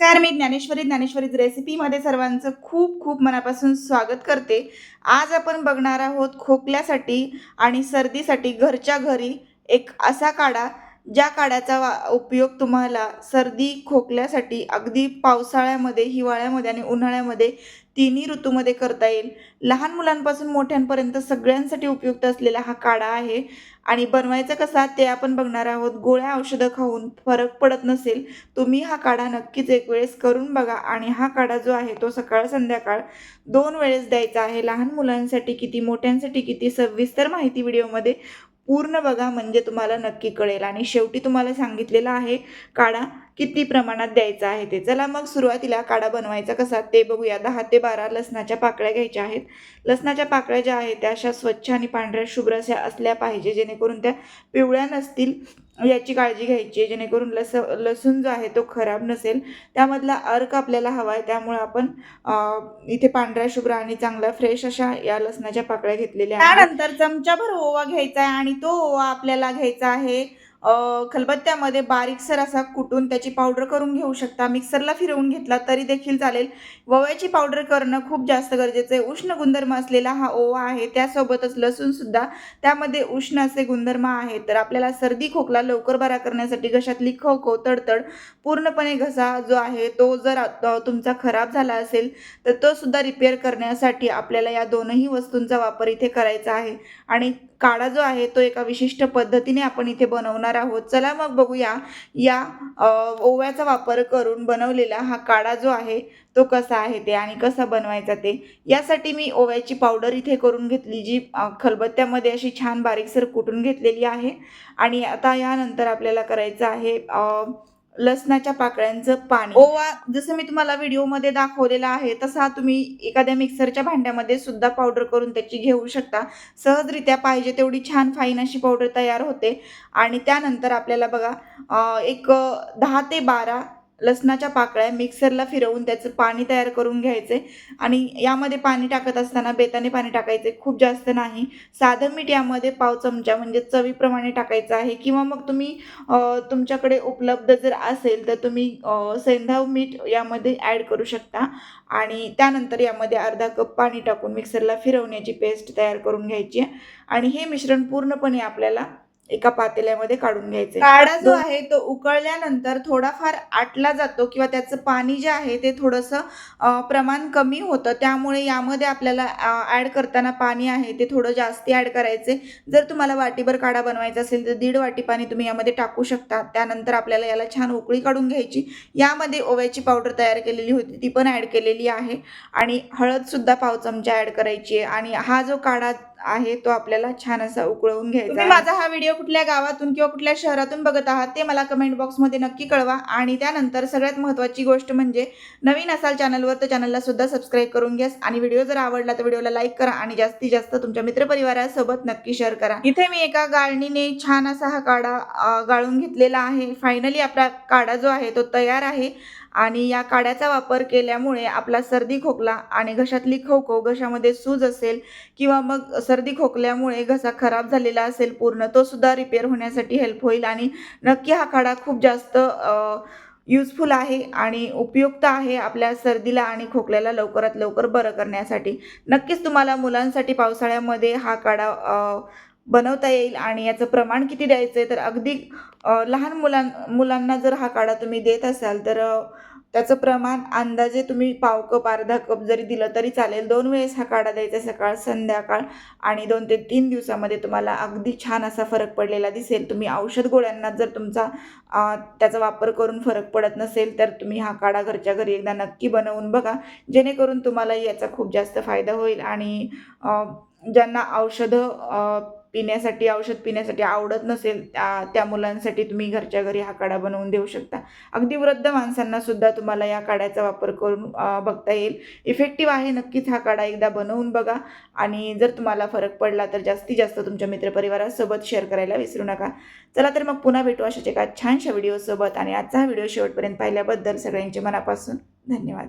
Car मी ज्ञानेश्वरी ज्ञानेश्वरीज रेसिपीमध्ये सर्वांचं खूप खूप मनापासून स्वागत करते. आज आपण बघणार आहोत खोकल्यासाठी आणि सर्दीसाठी घरच्या घरी एक असा काढा ज्या काढ्याचा वा उपयोग तुम्हाला सर्दी खोकल्यासाठी अगदी पावसाळ्यामध्ये हिवाळ्यामध्ये आणि उन्हाळ्यामध्ये तिन्ही ऋतूमध्ये करता येईल. लहान मुलांपासून मोठ्यांपर्यंत सगळ्यांसाठी उपयुक्त असलेला हा काढा आहे. आणि बनवायचा कसा ते आपण बघणार आहोत. गोळ्या औषधं खाऊन फरक पडत नसेल तुम्ही हा काढा नक्कीच एक वेळेस करून बघा. आणि हा काढा जो आहे तो सकाळ संध्याकाळ दोन वेळेस द्यायचा आहे. लहान मुलांसाठी किती मोठ्यांसाठी किती सविस्तर माहिती व्हिडिओमध्ये पूर्ण बघा म्हणजे तुम्हाला नक्की कळेल. आणि शेवटी तुम्हाला सांगितलेलं आहे काढा. किती प्रमाणात द्यायचा आहे ते. चला मग सुरुवातीला काढा बनवायचा कसा ते बघूया. दहा ते बारा लसणाच्या पाकळ्या घ्यायच्या आहेत. लसणाच्या पाकळ्या ज्या आहेत त्या अशा स्वच्छ आणि पांढऱ्या शुभ्र अशा असल्या पाहिजे जेणेकरून त्या पिवळ्या नसतील याची काळजी घ्यायची आहे जेणेकरून लस लसूण जो आहे तो खराब नसेल. त्यामधला अर्क आपल्याला हवा आहे त्यामुळे आपण इथे पांढऱ्या शुभ्र आणि चांगल्या फ्रेश अशा या लसणाच्या पाकळ्या घेतलेल्या आहेत. त्यानंतर चमचाभर ओवा घ्यायचा आहे आणि तो ओवा आपल्याला घ्यायचा आहे. खलबत्त्यामध्ये बारीकसर असा कुटून त्याची पावडर करून घेऊ शकता. मिक्सरला फिरवून घेतला तरी देखील चालेल. ओव्याची पावडर करणं खूप जास्त गरजेचं आहे. उष्ण गुणधर्म असलेला हा ओवा आहे. त्यासोबतच लसूणसुद्धा त्यामध्ये उष्ण असे गुणधर्म आहेत. तर आपल्याला सर्दी खोकला लवकर बरा करण्यासाठी घशातली खवखव तडतड पूर्णपणे घसा जो आहे तो जर तुमचा खराब झाला असेल तर तो सुद्धा रिपेअर करण्यासाठी आपल्याला या दोनही वस्तूंचा वापर इथे करायचा आहे. आणि काढा जो आहे तो एका विशिष्ट पद्धतीने आपण इथे बनवणार आहोत. चला मग बघूया या ओव्याचा वापर करून बनवलेला हा काढा जो आहे तो कसा आहे ते आणि कसा बनवायचा ते. यासाठी मी ओव्याची पावडर इथे करून घेतली जी खलबत्त्यामध्ये अशी छान बारीकसर कुटून घेतलेली आहे. आणि आता यानंतर आपल्याला करायचं आहे लसणाच्या पाकळ्यांचं पाणी. ओवा जसं मी तुम्हाला व्हिडिओमध्ये दाखवलेला आहे तसा तुम्ही एखाद्या मिक्सरच्या भांड्यामध्ये सुद्धा पावडर करून त्याची घेऊ शकता. सहजरित्या पाहिजे तेवढी छान फाईन अशी पावडर तयार होते. आणि त्यानंतर आपल्याला बघा एक दहा ते बारा लसणाच्या पाकळ्या मिक्सरला फिरवून त्याचं पाणी तयार करून घ्यायचे. आणि यामध्ये पाणी टाकत असताना बेताने पाणी टाकायचे. खूप जास्त नाही. साधं मीठ यामध्ये पाव चमचा म्हणजे चवीप्रमाणे टाकायचं आहे. किंवा मग तुम्ही तुमच्याकडे उपलब्ध जर असेल तर तुम्ही सैंधव सेंधाव मीठ यामध्ये ॲड करू शकता. आणि त्यानंतर यामध्ये अर्धा कप पाणी टाकून मिक्सरला फिरवण्याची पेस्ट तयार करून घ्यायची आहे. आणि हे मिश्रण पूर्णपणे आपल्याला एका पातेल्यामध्ये काढून घ्यायचे. काढा जो आहे तो उकळल्यानंतर थोडाफार आटला जातो किंवा त्याचं पाणी जे आहे ते थोडंसं प्रमाण कमी होतं. त्यामुळे यामध्ये आपल्याला ॲड करताना पाणी आहे ते थोडं जास्ती ॲड करायचे. जर तुम्हाला वाटीभर काढा बनवायचा असेल तर दीड वाटी पाणी तुम्ही यामध्ये टाकू शकता. त्यानंतर आपल्याला याला छान उकळी काढून घ्यायची. यामध्ये ओव्याची पावडर तयार केलेली होती ती पण ॲड केलेली आहे. आणि हळदसुद्धा पाव चमचा ॲड करायची आहे. आणि हा जो काढा आहे तो आपल्याला छान असा उकळवून घ्यायचा माझा हा व्हिडिओ कुठल्या गावातून किंवा कुठल्या शहरातून बघत आहात ते मला कमेंट बॉक्समध्ये नक्की कळवा. आणि त्यानंतर सगळ्यात महत्त्वाची गोष्ट म्हणजे नवीन असाल चॅनलवर तर चॅनलला सुद्धा सबस्क्राईब करून घ्या. आणि व्हिडिओ जर आवडला तर व्हिडिओला लाईक करा आणि जास्तीत जास्त तुमच्या मित्रपरिवारासोबत नक्की शेअर करा. इथे मी एका गाळणीने छान असा हा काढा गाळून घेतलेला आहे. फायनली आपला काढा जो आहे तो तयार आहे. आणि या काड्याचा वापर केल्यामुळे आपला सर्दी खोकला आणि घशातली खवखव घशामध्ये सूज असेल किंवा मग सर्दी खोकल्यामुळे घसा खराब झालेला असेल पूर्ण तो सुद्धा रिपेअर होण्यासाठी हेल्प होईल. आणि नक्की हा काढा खूप जास्त युजफुल आहे आणि उपयुक्त आहे आपल्या सर्दीला आणि खोकल्याला लवकरात लवकर बरं करण्यासाठी. नक्कीच तुम्हाला मुलांसाठी पावसाळ्यामध्ये हा काढा बनवता येईल आणि याचं प्रमाण किती द्यायचं आहे तर अगदी लहान मुलां मुलांना जर हा काढा तुम्ही देत असाल तर त्याचं प्रमाण अंदाजे तुम्ही पाव कप अर्धा कप जरी दिलं तरी चालेल. दोन वेळेस हा काढा द्यायचा सकाळ संध्याकाळ आणि दोन ते तीन दिवसामध्ये तुम्हाला अगदी छान असा फरक पडलेला दिसेल. तुम्ही औषध गोळ्यांना जर तुमचा त्याचा वापर करून फरक पडत नसेल तर तुम्ही हा काढा घरच्या घरी एकदा नक्की बनवून बघा. जेणेकरून तुम्हाला याचा खूप जास्त फायदा होईल आणि ज्यांना औषधं पिण्यासाठी औषध पिण्यासाठी आवडत नसेल त्या त्या मुलांसाठी तुम्ही घरच्या घरी हा काढा बनवून देऊ शकता. अगदी वृद्ध माणसांना सुद्धा तुम्हाला या काढ्याचा वापर करून बघता येईल. इफेक्टिव्ह आहे नक्कीच हा काढा एकदा बनवून बघा. आणि जर तुम्हाला फरक पडला तर जास्तीत जास्त तुमच्या मित्रपरिवारासोबत शेअर करायला विसरू नका. चला तर मग पुन्हा भेटू अशाच एका छानशा व्हिडिओसोबत आणि आजचा हा व्हिडिओ शेवटपर्यंत पाहिल्याबद्दल सगळ्यांचे मनापासून धन्यवाद.